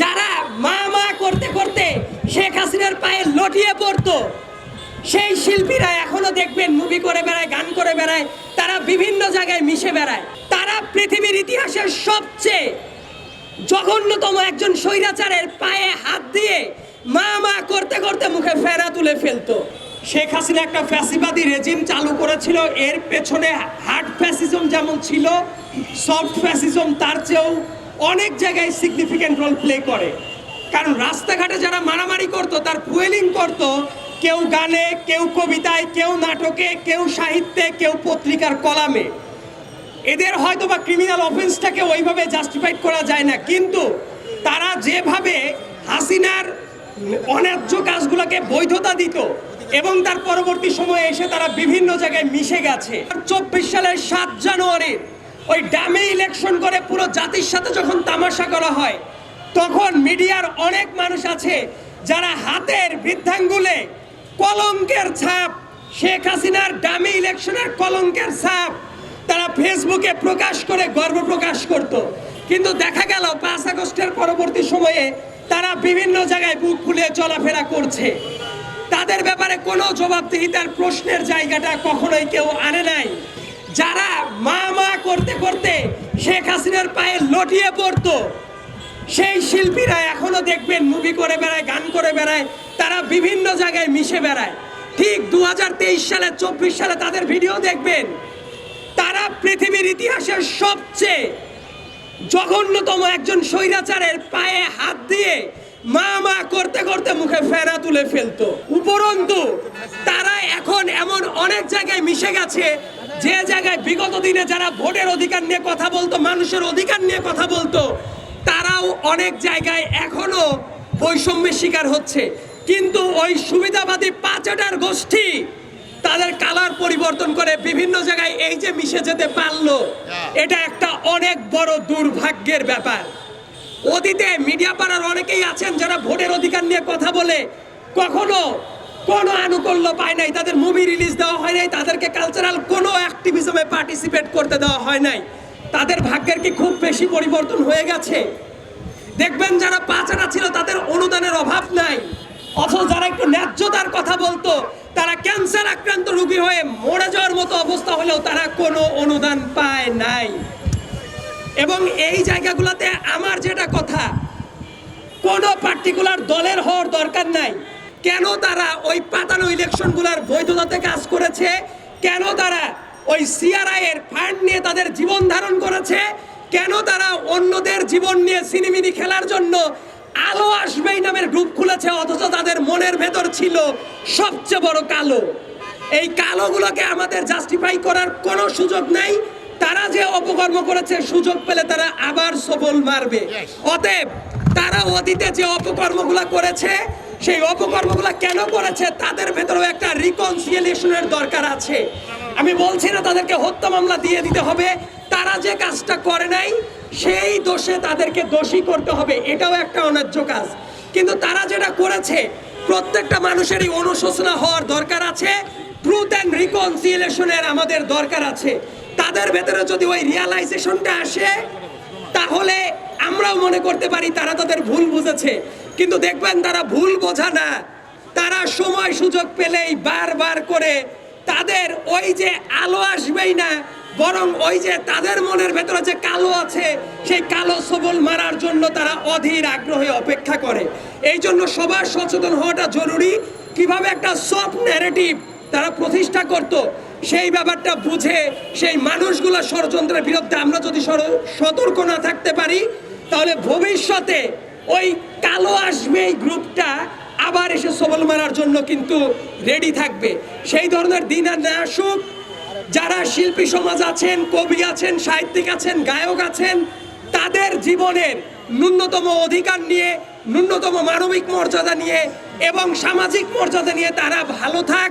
যারা মা মা করতে করতে শেখ হাসিনার পায়ে লটিয়ে পড়তো, সেই শিল্পীরা এখনও দেখবেন মুভি করে বেড়ায়, গান করে বেড়ায়, তারা বিভিন্ন জায়গায় মিশে বেড়ায়। তারা পৃথিবীর ইতিহাসের সবচেয়ে জঘন্যতম একজন স্বৈরাচারের পায়ে হাত দিয়ে মা মা করতে করতে মুখে ফেরা তুলে ফেলতো। শেখ হাসিনা একটা ফ্যাসিবাদী রেজিম চালু করেছিল, এর পেছনে হার্ড ফ্যাসিজম যেমন ছিল, সফট ফ্যাসিজম তার চেয়েও অনেক জায়গায় সিগনিফিক্যান্ট রোল প্লে করে। কারণ রাস্তাঘাটে যারা মারামারি করতো, তার ফুয়েলিং করতো, কেউ গানে, কেউ কবিতায়, কেউ নাটকে, কেউ সাহিত্যে, কেউ পত্রিকার কলামে। এদের হয়তো বা ক্রিমিনাল অফেন্সটাকে ওইভাবে জাস্টিফাইড করা যায় না, কিন্তু তারা যেভাবে হাসিনার অন্যায্য কাজগুলোকে বৈধতা দিত এবং তার পরবর্তী সময়ে এসে তারা বিভিন্ন জায়গায় মিশে গেছে। চব্বিশ সালের সাত জানুয়ারির ওই ডামে ইলেকশন করে পুরো জাতির সাথে যখন তামাশা করা হয়, তখন মিডিয়ার অনেক মানুষ আছে যারা হাতের বৃদ্ধাঙ্গুলে কলঙ্কের ছাপ, শেখ হাসিনার ডামি ইলেকশনের কলঙ্কের ছাপ, তারা ফেসবুকে প্রকাশ করে গর্ব প্রকাশ করত। কিন্তু দেখা গেল, পাঁচ আগস্টের পরবর্তী সময়ে তারা বিভিন্ন জায়গায় বুক ফুলে চলাফেরা করছে। তাদের ব্যাপারে কোনো জবাবদিহিতার প্রশ্নের জায়গাটা কখনোই কেউ আনে নাই। যারা মা মা করতে করতে শেখ হাসিনার পায়ে লটিয়ে পড়তো, সেই শিল্পীরা এখনও দেখবেন মুভি করে বেড়ায়, গান করে বেড়ায়, তারা বিভিন্ন জায়গায় মিশে বেড়ায়। ঠিক দু হাজার তেইশ সালে, চব্বিশ সালে তাদের ভিডিও দেখবেন। তারা পৃথিবীর ইতিহাসের সবচেয়ে জঘন্যতম একজন স্বৈরাচারের পায়ে হাত দিয়ে মা মা করতে করতে মুখে ফেরা তুলে ফেলতো। উপরন্তু, তারা এখন এমন অনেক জায়গায় মিশে গেছে যে জায়গায় বিগত দিনে যারা ভোটের অধিকার নিয়ে কথা বলতো মানুষের অধিকার নিয়ে কথা বলতো তারাও অনেক জায়গায় এখনও বৈষম্যের শিকার হচ্ছে। কিন্তু ওই সুবিধাবাদী পাঁচটার গোষ্ঠী তাদের কালার পরিবর্তন করে বিভিন্ন জায়গায় এই যে মিশে যেতে পারল এটা একটা অনেক বড় দুর্ভাগ্যের ব্যাপার। অতীতে মিডিয়া পাড়ার অনেকেই আছেন যারা ভোটের অধিকার নিয়ে কথা বলে কখনো কোনো আনুকূল্য পায় নাই। তাদের মুভি রিলিজ দেওয়া হয় নাই, তাদেরকে কালচারাল কোনো অ্যাক্টিভিজমে পার্টিসিপেট করতে দেওয়া হয় নাই। তাদের ভাগ্যের কি খুব বেশি পরিবর্তন হয়ে গেছে? দেখবেন যারা পাচারা ছিল, তাদের অনুদানের অভাব নাই। অথচ যারা একটু ন্যায্যতার কথা বলতো, তারা ক্যান্সার আক্রান্ত রোগী হয়ে মরে যাওয়ার মতো অবস্থা হলেও তারা কোনো অনুদান পায় নাই। এবং এই জায়গাগুলোতে আমার যেটা কথা, কোনো পার্টিকুলার দলের হওয়ার দরকার নাই। কেন তারা ওই পাতানো ইলেকশনগুলোর বৈধতাতে কাজ করেছে? কেন তারা ওই সিআরআই এর ফান্ড নিয়ে তাদের জীবন ধারণ করেছে? কেন তারা অন্যদের জীবন নিয়ে সিনেমিনি খেলার জন্য আলো আসবেই নামের গ্রুপ খুলেছে? অথচ তাদের মনের ভেতর ছিল সবচেয়ে বড় কালো। এই কালোগুলোকে আমাদের জাস্টিফাই করার কোনো সুযোগ নাই। তারা যে অপকর্ম করেছে সুযোগ পেলে তারা আবার সবল মারবে। অতএব তারা অতীতে যে অপকর্মগুলো করেছে সেই অপকর্মগুলো কেন করেছে? তাদের ভেতরেও একটা রিকনসিয়েলেশনের দরকার আছে। আমি বলছি না তাদেরকে হত্যা মামলা দিয়ে দিতে হবে। তারা যে কাজটা করে নাই, সেই দোষে তাদেরকে দোষী করতে হবে। এটাও একটা অন্যায্য কাজ। কিন্তু তারা যেটা করেছে, প্রত্যেকটা মানুষেরই অনুশোচনা হওয়ার দরকার আছে। ট্রুথ অ্যান্ড রিকনসিয়েলেশনের আমাদের দরকার আছে। তাদের ভেতরে যদি ওই রিয়ালাইজেশনটা আসে, তাহলে আমরাও মনে করতে পারি তারা তাদের ভুল বুঝেছে। কিন্তু দেখবেন তারা ভুল বোঝা না। তারা সময় সুযোগ পেলেই বারবার করে তাদের ওই যে আলো আসবেই না, বরং ওই যে তাদের মনের ভেতরে যে কালো আছে, সেই কালো সবল মারার জন্য তারা অধীর আগ্রহে অপেক্ষা করে। এই জন্য সবার সচেতন হওয়াটা জরুরি। কীভাবে একটা সফট ন্যারেটিভ তারা প্রতিষ্ঠা করত, সেই ব্যাপারটা বুঝে সেই মানুষগুলো ষড়যন্ত্রের বিরুদ্ধে আমরা যদি সতর্ক না থাকতে পারি, তাহলে ভবিষ্যতে ওই কালো আসবে এই গ্রুপটা, আবার এসে সবল মারার জন্য কিন্তু রেডি থাকবে। সেই ধরনের দিন আর না আসুক, যারা শিল্পী সমাজ আছেন, কবি আছেন, সাহিত্যিক আছেন, গায়ক আছেন, তাদের জীবনের ন্যূনতম অধিকার নিয়ে, ন্যূনতম মানবিক মর্যাদা নিয়ে এবং সামাজিক মর্যাদা নিয়ে তারা ভালো থাক।